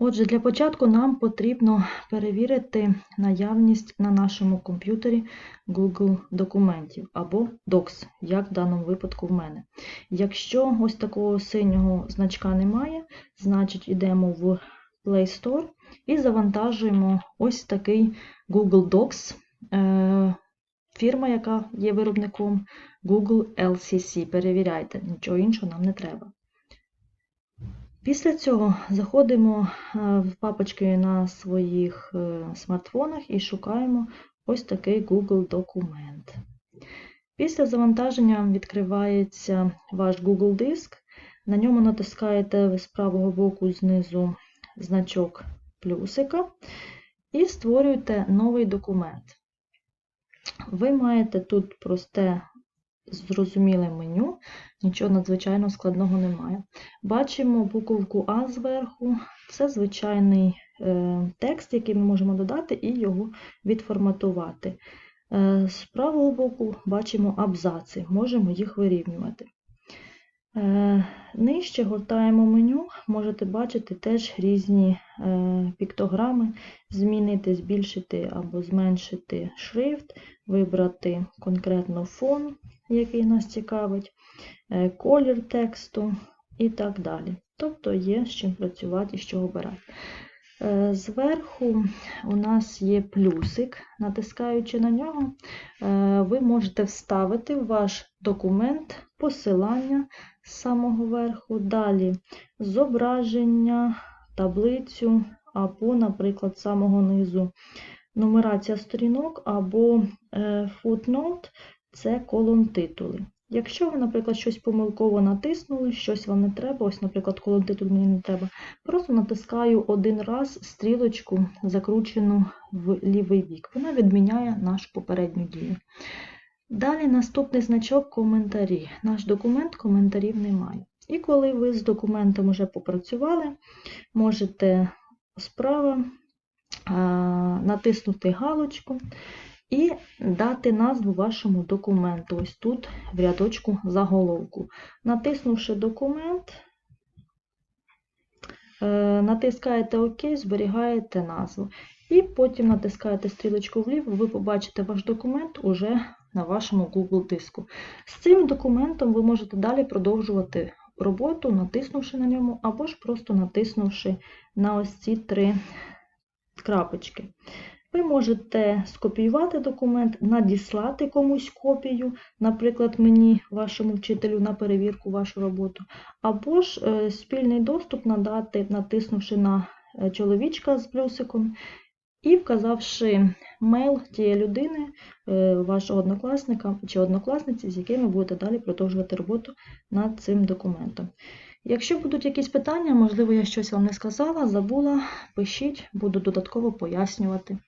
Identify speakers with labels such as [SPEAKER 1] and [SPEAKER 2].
[SPEAKER 1] Отже, для початку нам потрібно перевірити наявність на нашому комп'ютері Google документів або Docs, як в даному випадку в мене. Якщо ось такого синього значка немає, значить йдемо в Play Store і завантажуємо ось такий Google Docs, е, фірма, яка є виробником Google LCC. Перевіряйте, нічого іншого нам не треба. Після цього заходимо е, в папочки на своїх е, смартфонах і шукаємо ось такий Google документ. Після завантаження відкривається ваш Google диск. На ньому натискаєте з правого боку знизу значок плюсика і створюєте новий документ. Ви маєте тут просте зрозуміле меню, нічого надзвичайно складного немає. Бачимо буковку А зверху, це звичайний е, текст, який ми можемо додати і його відформатувати. Е, з правого боку бачимо абзаци, можемо їх вирівнювати. Е, Нижче гортаємо меню, можете бачити теж різні піктограми, змінити, збільшити або зменшити шрифт, вибрати конкретно фон, який нас цікавить, е, колір тексту і так далі. Тобто є з чим працювати з чого обирати. Е, Зверху у нас є плюсик, натискаючи на нього, е, ви можете вставити в ваш документ посилання з самого верху, далі зображення, таблицю, або, наприклад, з самого низу нумерація сторінок, або footnote – це колон титули. Якщо ви, наприклад, щось помилково натиснули, щось вам не треба, ось, наприклад, колон титул мені не треба, просто натискаю один раз стрілочку, закручену в лівий бік. Вона відміняє нашу попередню дію. Далі наступний значок коментарі. Наш документ коментарів немає. І коли ви з документом вже попрацювали, можете справа натиснути галочку і дати назву вашому документу. Ось тут в рядочку заголовку. Натиснувши документ, е, натискаєте ОК, зберігаєте назву. І потім натискаєте стрілочку вліво, ви побачите ваш документ уже на вашому Google диску. З цим документом ви можете далі продовжувати роботу, натиснувши на ньому, або ж просто натиснувши на ось ці три крапочки. Ви можете скопіювати документ, надіслати комусь копію, наприклад, мені, вашому вчителю, на перевірку вашу роботу, або ж е, спільний доступ надати, натиснувши на е, чоловічка з плюсиком і вказавши мейл тієї людини, е, вашого однокласника чи однокласниці, з якими будете далі продовжувати роботу над цим документом. Якщо будуть якісь питання, можливо, я щось вам не сказала, забула, пишіть, буду додатково пояснювати.